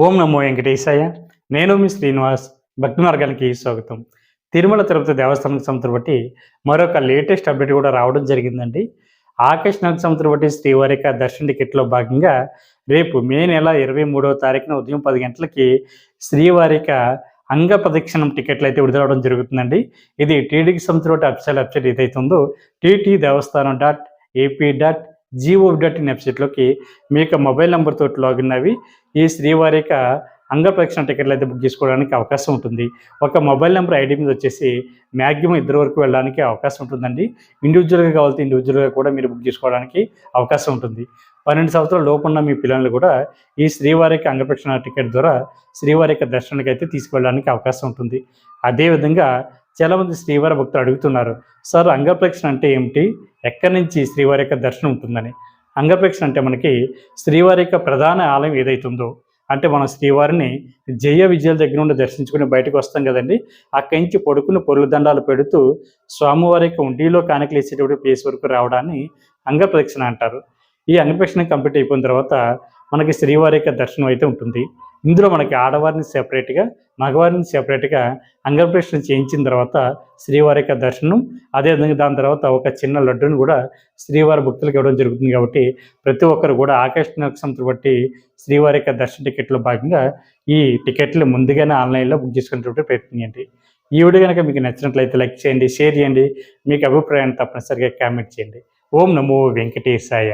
ఓం నమో వెంకటేశాయ. నేను మీ శ్రీనివాస్. భక్తి మార్గానికి స్వాగతం. తిరుమల తిరుపతి దేవస్థానం సంస్థను బట్టి మరొక లేటెస్ట్ అప్డేట్ కూడా రావడం జరిగిందండి. ఆకాశ్ నగర్ సంస్థను బట్టి శ్రీవారిక దర్శన టికెట్లో భాగంగా రేపు మే నెల ఇరవై మూడవ తారీఖున ఉదయం పది గంటలకి శ్రీవారిక అంగ ప్రదక్షిణం టికెట్లు అయితే విడుదలవడం జరుగుతుందండి. ఇది టీడీకి సంస్థ బట్టి అఫిషియల్ వెబ్సైట్ ఏదైతే ఉందో TT Devasthanam dot AP dot gov dot in వెబ్సైట్లోకి మీ యొక్క మొబైల్ నెంబర్తో లాగిన్ అవి ఈ శ్రీవారిక యొక్క ప్రదక్షిణ టికెట్లు అయితే బుక్ చేసుకోవడానికి అవకాశం ఉంటుంది. ఒక మొబైల్ నెంబర్ ఐడి మీద వచ్చేసి మ్యాక్సిమం ఇద్దరు వరకు వెళ్ళడానికి అవకాశం ఉంటుందండి. ఇండివిజువల్గా కావాలంటే ఇండివిజువల్గా కూడా మీరు బుక్ చేసుకోవడానికి అవకాశం ఉంటుంది. పన్నెండు సంవత్సరాల లోపున్న మీ పిల్లలు కూడా ఈ శ్రీవారికి అంగప్రక్షణ టికెట్ ద్వారా శ్రీవారి యొక్క దర్శనానికి అయితే తీసుకువెళ్ళడానికి అవకాశం ఉంటుంది. అదేవిధంగా చాలామంది శ్రీవారి భక్తులు అడుగుతున్నారు సార్ అంగప్రక్షణ అంటే ఏమిటి? ఎక్కడి నుంచి శ్రీవారి యొక్క దర్శనం ఉంటుందని? అంగప్రక్షణ అంటే మనకి శ్రీవారి యొక్క ప్రధాన ఆలయం ఏదైతుందో అంటే మనం శ్రీవారిని జయ విజయాల దగ్గర నుండి దర్శించుకుని బయటకు వస్తాం కదండి. అక్కడి నుంచి పడుకుని పొరుగు దండాలు పెడుతూ స్వామివారి యొక్క ఉండిలో కానుకలు వేసేటప్పుడు ప్లేస్ వరకు రావడాన్ని అంగప్రదక్షిణ అంటారు. ఈ అంగప్రదక్షిణ కంప్లీట్ అయిపోయిన తర్వాత మనకి శ్రీవారి యొక్క దర్శనం అయితే ఉంటుంది. ఇందులో మనకి ఆడవారిని సెపరేట్గా మగవారిని సెపరేట్గా అంగప్రదక్షిణ చేయించిన తర్వాత శ్రీవారి యొక్క దర్శనం. అదేవిధంగా దాని తర్వాత ఒక చిన్న లడ్డుని కూడా శ్రీవారి భక్తులకు ఇవ్వడం జరుగుతుంది కాబట్టి ప్రతి ఒక్కరు కూడా ఆకర్షణ బట్టి శ్రీవారి యొక్క దర్శన టికెట్లో భాగంగా ఈ టికెట్లు ముందుగానే ఆన్లైన్లో బుక్ చేసుకునేటువంటి ప్రయత్నం చేయండి. ఈ వీడియో కనుక మీకు నచ్చినట్లయితే లైక్ చేయండి షేర్ చేయండి. మీకు అభిప్రాయాన్ని తప్పనిసరిగా కామెంట్ చేయండి. ఓం నమో వెంకటేశాయ.